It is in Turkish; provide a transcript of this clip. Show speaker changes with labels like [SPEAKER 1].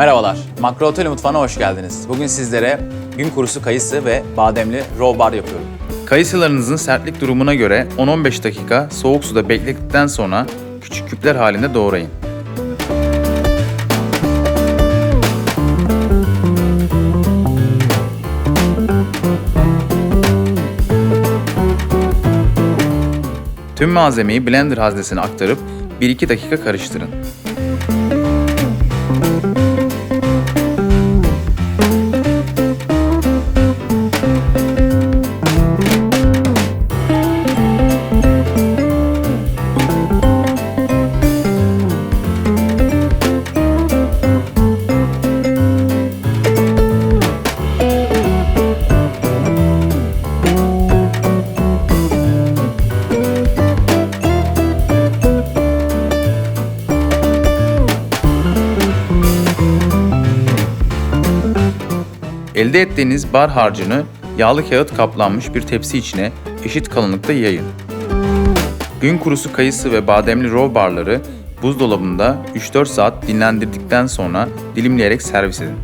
[SPEAKER 1] Merhabalar, Makro Otel Mutfağı'na hoş geldiniz. Bugün sizlere gün kurusu kayısı ve bademli raw bar yapıyorum. Kayısılarınızın sertlik durumuna göre 10-15 dakika soğuk suda beklettikten sonra küçük küpler halinde doğrayın. Tüm malzemeyi blender haznesine aktarıp 1-2 dakika karıştırın. Elde ettiğiniz bar harcını yağlı kağıt kaplanmış bir tepsi içine eşit kalınlıkta yayın. Gün kurusu kayısı ve bademli raw barları buzdolabında 3-4 saat dinlendirdikten sonra dilimleyerek servis edin.